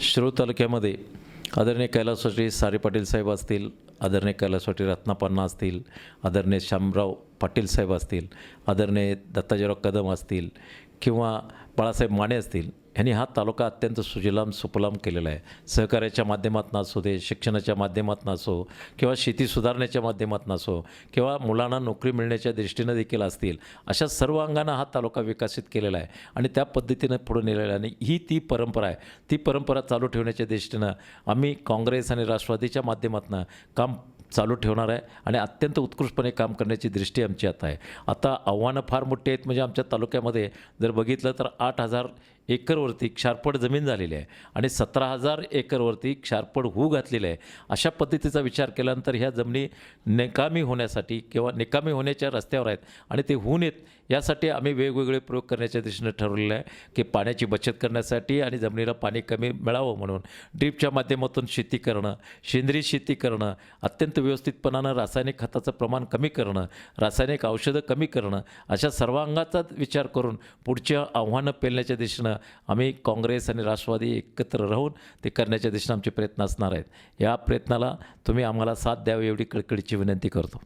शिरूर तालुक्यामध्ये आदरणीय कैलासवाटी सारे पाटील साहेब असतील आदरणीय कैलासवाटी रत्नापन्ना असतील आदरणीय शामराव पाटील साहेब असतील आदरणीय दत्ताजीराव कदम असतील किंवा बाळासाहेब माने असतील ह्यांनी हा तालुका अत्यंत सुजलाम सुफलाम केलेला आहे. सहकार्याच्या माध्यमातून असू दे शिक्षणाच्या माध्यमातून असो किंवा शेती सुधारण्याच्या माध्यमातून असो किंवा मुलांना नोकरी मिळण्याच्या दृष्टीनं देखील असतील अशा सर्व अंगानं हा तालुका विकसित केलेला आहे. आणि त्या पद्धतीनं पुढे नेलेला आहे. आणि ही ती परंपरा आहे. ती परंपरा चालू ठेवण्याच्या दृष्टीनं आम्ही काँग्रेस आणि राष्ट्रवादीच्या माध्यमातून काम चालू ठेवणार आहे. आणि अत्यंत उत्कृष्टपणे काम करण्याची दृष्टी आमची आता आहे. आता आव्हानं फार मोठी आहेत. म्हणजे आमच्या तालुक्यामध्ये जर बघितलं तर आठ हजार एकरवरती क्षारपड जमीन झालेली आहे आणि सतरा हजार एकरवरती क्षारपड होऊ घातलेलं आहे. अशा पद्धतीचा विचार केल्यानंतर ह्या जमिनी निकामी होण्यासाठी किंवा निकामी होण्याच्या रस्त्यावर आहेत आणि ते होऊ नयेत यासाठी आम्ही वेगवेगळे प्रयोग करण्याच्या दिशेनं ठरवलेलं आहे की पाण्याची बचत करण्यासाठी आणि जमिनीला पाणी कमी मिळावं म्हणून ड्रीपच्या माध्यमातून शेती करणं सेंद्रिय शेती करणं अत्यंत व्यवस्थितपणानं रासायनिक खताचं प्रमाण कमी करणं रासायनिक औषधं कमी करणं अशा सर्वांगाचा विचार करून पुढच्या आव्हानं पेलण्याच्या दिशेनं आम्ही काँग्रेस आणि राष्ट्रवादी एकत्र राहून ते करण्याच्या दिशेनं आमचे प्रयत्न असणार आहेत. या प्रयत्नाला तुम्ही आम्हाला साथ द्यावी एवढी कळकळीची विनंती करतो.